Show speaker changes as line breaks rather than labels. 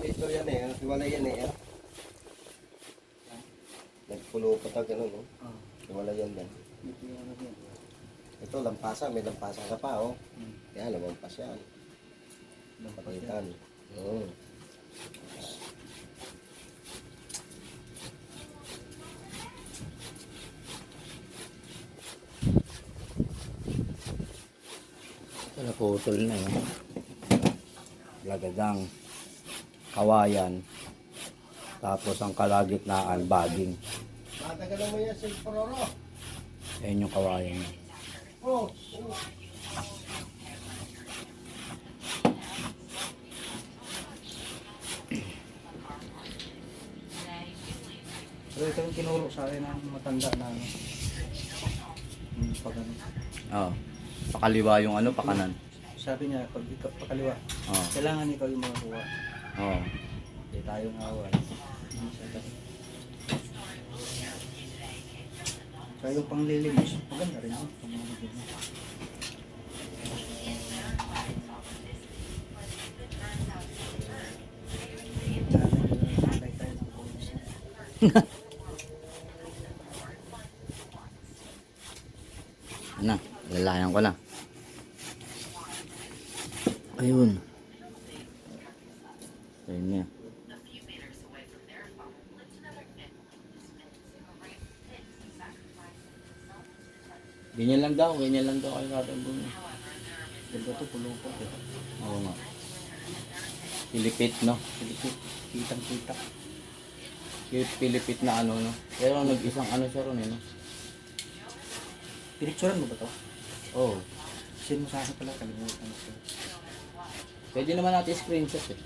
ito yan eh. Hiwalay yan eh. ah. Nagpulo pa ta ganun, no?
Oh,
Hiwalay yan
ito ano yan.
Ito, lampasa. May lampasa ka pa, oh.
Hmm.
Yan, lamampas yan.
Yan.
Pakitan. Oo.
Naputol na yun. Lagadang kawayan. Tapos ang kalagitnaan, baging.
Matagalan mo yan, Sil Pororo.
Ayan yung kawayan.
Oh,
So ito yung tinuro sa akin ng matanda na ano. Yung pag ano.
Oo. Pakaliwa yung ano, pakanan.
Sabi niya, pag ikaw pakaliwa,
Oo.
kailangan ikaw yung makakuha.
Oo.
Hindi tayo ngawan. Hindi siya ganun. Kaya yung panglilinis, maganda rin yun. Tayo pulis.
Ano, lalayan ko na. Ayun. Niya. Ganyan lang daw, ganyan lang daw kayo doon.
Ganda to, pulong po.
Oo nga. Pilipit, no?
Pilipit, kitang-kita.
Pi- Pilipit na ano, no? Pero nag-isang ano siya ron, eh, no?
Pinicturan mo ba to?
Oo. Oh.
Send mo sa akin pala, kalimutan ko.
Pwede naman natin screenshot, eh.